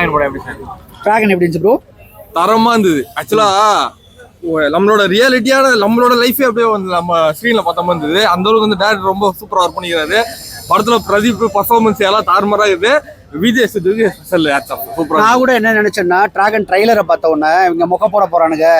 Dragon படம் எப்படி sir? Dragon எப்படி இருந்துச்சு ப்ரோ தரமா இருந்தது. ஆக்சுவலா நம்மளோட ரியாலிட்டியான நம்மளோட லைஃபே அப்படியே வந்து நம்ம ஸ்க்ரீன்ல பார்த்த மாதிரி இருந்தது. அந்த அளவுக்கு வந்து டேரக்டர் ரொம்ப சூப்பரா ஒர்க் பண்ணிக்கிறாரு. படத்துல பிரதீப் பர்ஃபார்மன்ஸ் எல்லாம் தாறுமாறா இருக்குது. விஜய் சேதுக்கு ஸ்பெஷல் சூப்பரா நான் கூட என்ன நினைச்சேன்னா டிராகன் ட்ரைலரை பார்த்த உடனே இவங்க முக போட போறானுங்க.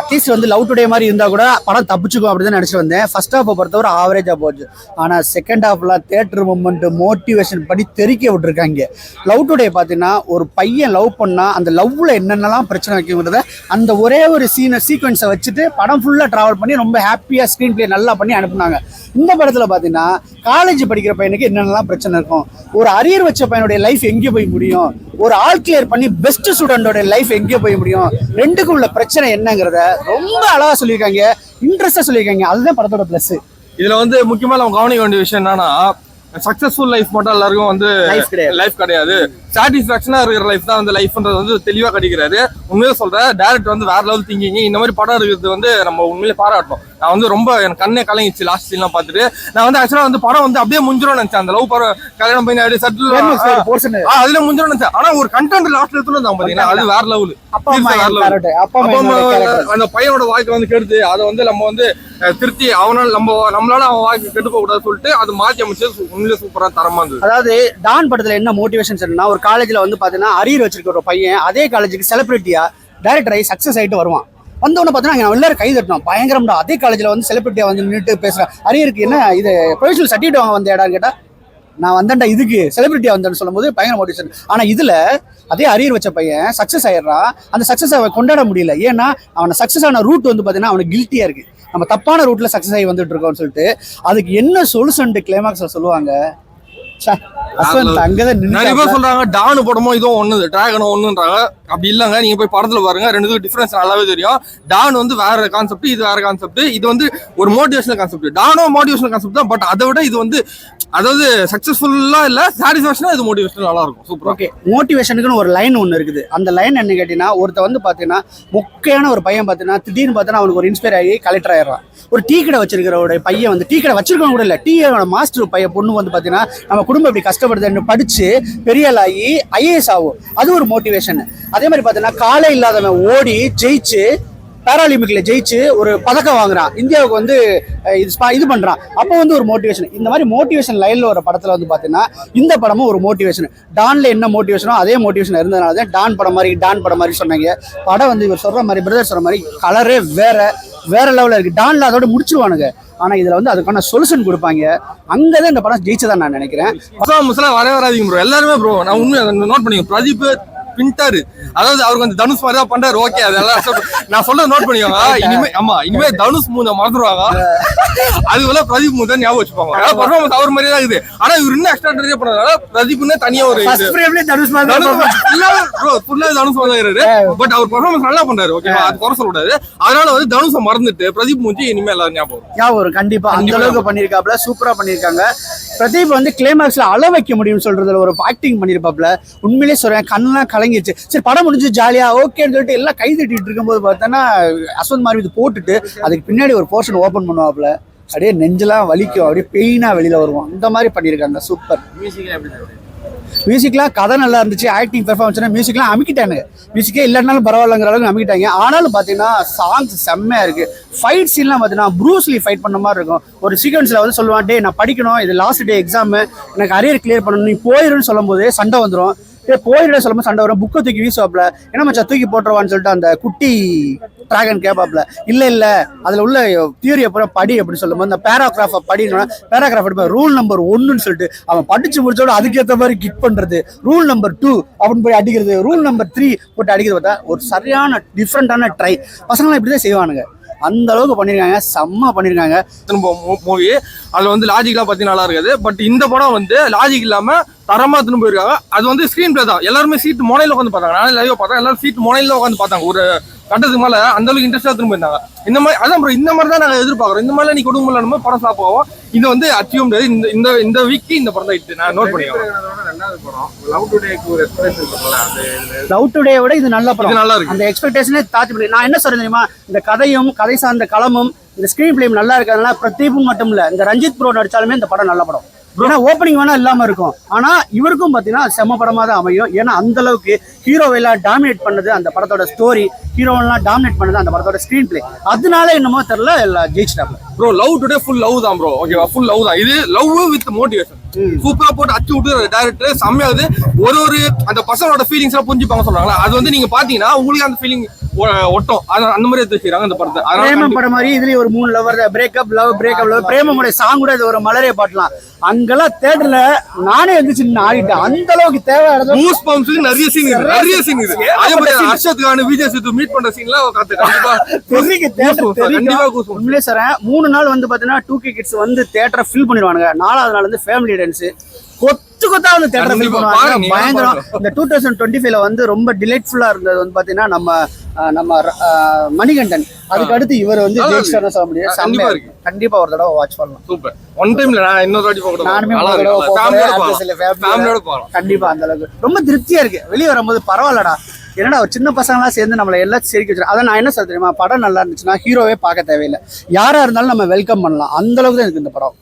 அட்லீஸ்ட் வந்து லவ் டுடே மாதிரி இருந்தால் கூட படம் தப்பிச்சுக்கும் அப்படின்னு தான் வந்தேன். ஃபர்ஸ்ட் ஹாஃபை பொறுத்தவரை ஆவரேஜாக போச்சு. ஆனால் செகண்ட் ஹாஃபில் தேட்டர் மூமெண்ட் மோட்டிவேஷன் பண்ணி தெறிக்க விட்டுருக்காங்க. லவ் டுடே பார்த்தீங்கன்னா ஒரு பையன் லவ் பண்ணால் அந்த லவ்வில் என்னென்னலாம் பிரச்சனை வைக்கிறத அந்த ஒரே ஒரு சீனை சீக்வன்ஸை வச்சுட்டு படம் ஃபுல்லாக ட்ராவல் பண்ணி ரொம்ப ஹாப்பியாக ஸ்க்ரீன் ப்ளே நல்லா பண்ணி அனுப்புனாங்க. இந்த படத்தில் பார்த்தீங்கன்னா காலேஜ் படிக்கிற பையனுக்கு என்னென்னலாம் பிரச்சனை இருக்கும்? ஒரு அரியர் வச்ச பையனுடைய லைஃப் எங்கே போய் முடியும்? ஒரு ஆல் கிளியர் பண்ணி பெஸ்ட் ஸ்டூடெண்டோட லைஃப் எங்கே போய் முடியும்? ரெண்டுக்கும் உள்ள பிரச்சனை என்னங்கிறத ரொம்ப அழகாக சொல்லியிருக்காங்க. இன்ட்ரெஸ்டாக சொல்லியிருக்காங்க. அதுதான் படத்தோட ப்ளஸ் இதில் வந்து முக்கியமாக நம்ம கவனிக்க வேண்டிய விஷயம் என்னன்னா சக்சஸ்ஃபுல் லைஃப் மட்டும் எல்லாருக்கும் வந்து. லைஃப் கிடையாது. சாட்டிஸ்பாக்சனா இருக்கிற லைஃப் தான் வந்து லைஃப்ன்றது வந்து தெளிவா கிடைக்கிறாரு உண்மையிலே சொல்றேன் டேரக்ட் வந்து வேற லெவல் திங்கிங் இந்த மாதிரி படம் இருக்கிறது வந்து நம்ம உண்மையிலே பாராட்டணும். நான் வந்து ரொம்ப எனக்கு கண்ணே கலங்கிச்சு லாஸ்ட் சீன்லாம் பார்த்துட்டு. நான் வந்து ஆக்சுவலா வந்து படம் வந்து அப்படியே முடிஞ்சிடும் நினைச்சேன். அந்த லவ் படம் கல்யாணம் பண்ணி அப்படியே சட்டில் அதுல முடிஞ்சிடும் நினைச்சேன். ஆனா ஒரு கண்டென்ட் லாஸ்ட்ல எடுத்துட்டு தான் பாத்தீங்கன்னா அது வேற லெவல். அந்த பையனோட வாழ்க்கை வந்து கெடுத்து அதை வந்து நம்ம வந்து திருத்தி அவனால நம்ம நம்மளால அவன் வாழ்க்கை கெட்டு போக கூடாது சொல்லிட்டு அது மாத்தி அமைச்சது உண்மையிலே சூப்பரா தரமா இருந்தது. அதாவது டான் படத்துல என்ன மோட்டிவேஷன் சொன்னா ஒரு காலேஜ்ல வந்து பாத்தீங்கன்னா அரியர் வச்சிருக்க ஒரு பையன் அதே காலேஜுக்கு செலிபிரிட்டியா டைரக்டர் ஆகி சக்சஸ் ஆயிட்டு வருவான். வந்த உடனே பார்த்தீங்கன்னா நாங்கள் எல்லாரும் கை தட்டணும் பயங்கரம்டா அதே காலேஜில் வந்து செலிபிரிட்டியா வந்து நின்றுட்டு பேசுகிறேன் அரியருக்கு என்ன இது ப்ரொஃபஷனல் சர்டிஃபிகேட் வாங்க வந்த இடம் கேட்டால் நான் வந்தேன்டா இதுக்கு செலிபிரிட்டியா வந்தேன்னு சொல்லும்போது பயங்கர மோட்டிவேஷன் ஆனால் இதில் அதே அரியர் வச்ச பையன் சக்ஸஸ் ஆயிடுறான். அந்த சக்ஸஸ் அவன் கொண்டாட முடியல. ஏன்னா அவனை சக்ஸஸ் ஆன ரூட் வந்து பார்த்தீங்கன்னா அவனுக்கு கில்ட்டியாக இருக்கு. நம்ம தப்பான ரூட்ல சக்ஸஸ் ஆகி வந்துட்டு இருக்கோம்னு சொல்லிட்டு அதுக்கு என்ன சொல்யூஷன் கிளைமாக்ஸில் சொல்லுவாங்க? சொல்றாங்க டானு படமும் இதுவும் ஒண்ணு டிராகனும் ஒண்ணுன்றாங்க. அப்படி இல்லங்க நீங்க போய் படத்துல பாருங்க ரெண்டு டிஃபரன்ஸ் நல்லாவே தெரியும். டான் வந்து வேற கான்செப்ட் இது வேற கான்செப்ட் இது வந்து ஒரு மோட்டிவேஷனல் கான்செப்ட் டானோ மோட்டிவேஷனல் கான்செப்ட் தான் பட் அதை விட இது வந்து அதாவது சக்சஸ்ஃபுல்லா இல்ல சாட்டிஸ்பாக்சனா இது மோட்டிவேஷனல் நல்லா இருக்கும் சூப்பரா ஓகே மோட்டிவேஷனுக்குன்னு ஒரு லைன் ஒன்று இருக்குது. அந்த லைன் என்ன கேட்டீங்கன்னா ஒருத்த வந்து பார்த்தீங்கன்னா முக்கியமான ஒரு பையன் பார்த்தீங்கன்னா திடீர்னு பார்த்தீங்கன்னா அவனுக்கு ஒரு இன்ஸ்பயர் ஆகி கலெக்டர் ஆயிடுறான். ஒரு டீ கடை வச்சிருக்கிறவருடைய பையன் வந்து டீ கடை வச்சிருக்கவங்க கூட இல்லை டீயோட மாஸ்டர் பையன் பொண்ணு வந்து பார்த்தீங்கன்னா நம்ம குடும்பம் இப்படி கஷ்டப்படுதுன்னு படிச்சு பெரிய ஐஏஎஸ் ஆகும். அது ஒரு மோட்டிவேஷன் அதே மாதிரி பார்த்தீங்கன்னா காலை இல்லாதவன் ஓடி ஜெயிச்சு பேராலிம்பிக்ல ஜெயிச்சு ஒரு பதக்கம் வாங்குறான். இந்தியாவுக்கு வந்து இது இது பண்றான். அப்போ வந்து ஒரு மோட்டிவேஷன் இந்த மாதிரி மோட்டிவேஷன் லைன்ல ஒரு படத்துல வந்து பாத்தீங்கன்னா இந்த படமும் ஒரு மோட்டிவேஷன் டான்ல என்ன மோட்டிவேஷனோ அதே மோட்டிவேஷன் இருந்ததுனால தான் டான் படம் மாதிரி டான் படம் மாதிரி சொன்னாங்க. படம் வந்து இவர் சொல்ற மாதிரி பிரதர் சொல்ற மாதிரி கலரே வேற வேற லெவல்ல இருக்கு. டான்ல அதோட முடிச்சிருவானுங்க. ஆனா இதுல வந்து அதுக்கான சொல்யூஷன் கொடுப்பாங்க. அங்கதான் இந்த படம் ஜெயிச்சதான் நான் நினைக்கிறேன். முஸ்லாம் வரவே வராதிங்க ப்ரோ எல்லாருமே ப்ரோ நான் உண்மையை நோட் பண்ணிக்கோ பிரதீப் பின்ட்டாரு அதாவது அவருக்கு அந்த தனுஷ் மாதிரி தான் பண்றாரு. ஓகே அதெல்லாம் நான் சொல்ல நோட் பண்ணிக்கோங்க. இனிமே ஆமா இனிமே தனுஷ் மூஞ்ச மறந்துடுவாங்க அதுக்குள்ள பிரதீப் மூஞ்ச ஞாபகம் வச்சுப்பாங்க. பர்ஃபார்மன்ஸ் அவர் மாதிரியே தான் இருக்குது. ஆனா இவர் இன்னும் எக்ஸ்ட்ரா ட்ரை பண்ணதால பிரதீப்னே தனியா ஒரு தனுஷ் மாதிரி தான் performance. தனுஷ் வந்தாரு பட் அவர் பர்ஃபார்மன்ஸ் நல்லா பண்றாரு ஓகேவா அது குறை சொல்லக்கூடாது. அதனால வந்து தனுஷை மறந்துட்டு பிரதீப் மூஞ்சி இனிமே எல்லாரும் ஞாபகம். ஞாபகம் கண்டிப்பா. அந்த அளவுக்கு பண்ணிருக்காப்ல சூப்பரா பண்ணிருக்காங்க. பிரதீப் வந்து கிளைமேக்ஸ்ல அள வைக்க முடியும்னு சொல்றதுல ஒரு ஆக்டிங் பண்ணிருப்பாப்ல உண்மையிலேயே சொல்றேன் கண்ணெல்லாம் கலங்கிருச்சு. சரி படம் முடிஞ்சு ஜாலியா ஓகேன்னு சொல்லிட்டு எல்லாம் கை தட்டிட்டு இருக்கும்போது பார்த்தோன்னா அஸ்வந்த் மாதிரி இது போட்டுட்டு அதுக்கு பின்னாடி ஒரு போர்ஷன் ஓபன் பண்ணுவாப்ல அப்படியே நெஞ்செல்லாம் வலிக்கும். அப்படியே பெயினா வெளியில வருவோம். இந்த மாதிரி பண்ணியிருக்காங்க. சூப்பர் மியூசிக்லாம் கதை நல்லா இருந்துச்சு. ஆக்டிங் பெர்ஃபார்மன்ஸ் மியூசிக்லாம் அமிக்கிட்டானுங்க. மியூசிக்கே இல்லைனாலும் பரவாயில்லங்கிற அளவுக்கு அமிக்கிட்டாங்க. ஆனாலும் பார்த்தீங்கன்னா சாங்ஸ் செம்மையா இருக்கு. ஃபைட் சீன்லாம் பார்த்தீங்கன்னா ப்ரூஸ்லி ஃபைட் பண்ண மாதிரி இருக்கும். ஒரு சீக்வன்ஸில் வந்து சொல்லுவான் டே நான் படிக்கணும். இது லாஸ்ட் டே எக்ஸாமு எனக்கு அரியர் கிளியர் பண்ணணும். நீ போயிருன்னு சொல்லும்போது சண்டை வந்துடும் போயிட சொல்லும்போது சண்டை வரும். புக்கை தூக்கி வீசுவாப்ல. என்ன மச்சான் தூக்கி போட்டுருவான்னு சொல்லிட்டு அந்த குட்டி டிராகன் கேட்பாப்ல இல்லை இல்லை. அதில் உள்ள தியரி அப்புறம் படி அப்படின்னு சொல்லும்போது அந்த பேராகிராஃபை படின்னா பேராகிராஃப் எடுப்பா ரூல் நம்பர் ஒன்றுன்னு சொல்லிட்டு அவன் படித்து முடிச்சோட அதுக்கேற்ற மாதிரி கிட் பண்ணுறது ரூல் நம்பர் டூ அப்படின்னு போய் அடிக்கிறது. ரூல் நம்பர் த்ரீ போட்டு அடிக்கிறது பார்த்தா ஒரு சரியான டிஃப்ரெண்டான ட்ரை பசங்களாம் இப்படி தான் செய்வானுங்க. அந்த அளவுக்கு பண்ணியிருக்காங்க செம்ம பண்ணியிருக்காங்க திரும்ப மூவி அதுல வந்து லாஜிக்லாம் பார்த்தீங்கன்னா நல்லா இருக்காது. பட் இந்த படம் வந்து லாஜிக் இல்லாமல் தரமா திரும்ப போயிருக்காங்க. அது வந்து ஸ்கிரீன் பிளே தான். எல்லாருமே சீட் முனையில உட்காந்து பார்த்தாங்க. நான் லைவ் பார்த்தேன். எல்லாரும் சீட் முனையில உட்காந்து பார்த்தாங்க. ஒரு கட்டத்துக்கு மேல அந்த அளவுக்கு இன்ட்ரெஸ்டா திரும்ப இருந்தாங்க இந்த மாதிரி அதான் bro, இந்த மாதிரி தான் நாங்க எதிர்பார்க்கறோம். இந்த மாதிரி நீ கொடுக்க முடியல படம் ஆகும். இது வந்து அச்சீவ் முடியாது இந்த இந்த இந்த வீக்கு இந்த படம் தான். நான் நோட் பண்ணிக்கிறேன். லவ் டுடே விட இது நல்ல படம். இது நல்லா இருக்கு. அந்த எக்ஸ்பெக்டேஷனே தாத்தி பண்ணி நான் என்ன சொல்றேன் தெரியுமா? இந்த கதையும் கதை சார்ந்த களமும் இந்த ஸ்கிரீன் பிளேம் நல்லா இருக்கிறதுனால பிரதீப்பும் மட்டும் இல்ல இந்த ரஞ்சித் ப்ரோ நடிச்சாலுமே இந்த படம் நல்ல படம். ஏன்னா ஓப்பனிங் வேணா இல்லாம இருக்கும். ஆனா இவருக்கும் பாத்தீங்கன்னா செம்ம படமா தான் அமையும். ஏன்னா அந்த அளவுக்கு ஹீரோவெல்லாம் டாமினேட் பண்ணது அந்த படத்தோட ஸ்டோரி ஹீரோவெல்லாம் டாமினேட் பண்ணது அந்த படத்தோட ஸ்கிரீன் பிளே அதனால என்னமோ தெரியல எல்லாம் ஜெயிச்சிட்டாப்ல. Bro love today full love தான் ப்ரோ ஓகேவா ஃபுல் லவ் தான். இது லவ் வித் மோட்டிவேஷன் சூப்பரா போட்டு அச்சு விட்டு டேரக்டர் செம்மையாவது ஒரு ஒரு அந்த பசங்களோட ஃபீலிங்ஸ் எல்லாம் புரிஞ்சுப்பாங்க சொல்றாங்களா? அது வந்து நீங்க பாத்தீங்கன்னா உங்களுக்கு அந்த ஃபீலிங் ஒட்டும். அது அந்த மாதிரி எடுத்து வச்சிருக்காங்க அந்த படத்தை. பிரேமம் படம் மாதிரி இதுலயும் ஒரு மூணு lover breakup love breakup love பிரேமமுடைய song கூட இது ஒரு மலரே பாட்டலாம். அங்கெல்லாம் தேட்டர்ல நானே எந்திரிச்சு ஆடிட்டேன். அந்த அளவுக்கு தேவை பூஸ் பம்ப்ஸ் நிறைய சீன் இருக்கு நிறைய சீன் இருக்கு அதே மாதிரி ஹர்ஷத்துக்கான விஜய் சேது மீட் பண்ற சீன்லாம் கண்டிப்பா சார் மூணு நாள் வந்து பாத்தீங்கன்னா டூ கே கிட்ஸ் வந்து தேட்டரை ஃபில் பண்ணிடுவானுங்க. நாலாவது நாள் வந்து ஃபேமிலி டான்ஸ் கொத்து கொத்தா வந்து தேட்டரை ஃபில் பண்ணுவாங்க பயங்கரம். இந்த டூ தௌசண்ட் டுவெண்ட்டி ஃபைவ்ல வந்து ரொம்ப டிலைட்ஃபுல்லா இருந்தது வந்து பாத்தீங்கன்னா நம்ம நம்ம மணிகண்டன். அதுக்கு அடுத்து இவர் வந்து சொல்ல முடியாது. செம்மையா இருக்கு. கண்டிப்பா ஒரு தடவை வாட்ச் பண்ணலாம். சூப்பர். ஒன் டைம்ல நான் இன்னொரு வாட்டி போக நானுமே ஒரு தடவை போறேன். கண்டிப்பா அந்த அளவுக்கு. ரொம்ப திருப்தியா இருக்கு. வெளியே வரும்போது பரவாயில்லடா. என்னடா ஒரு சின்ன பசங்களாம் சேர்ந்து நம்மளை எல்லாம் சிரிக்க வச்சிருக்கோம் அதான் நான் என்ன சொல்ல தெரியுமா? படம் நல்லா இருந்துச்சுன்னா ஹீரோவே பார்க்க தேவையில்லை. யாரா இருந்தாலும் நம்ம வெல்கம் பண்ணலாம். அந்த அளவுக்கு தான் இருக்கு இந்த படம்.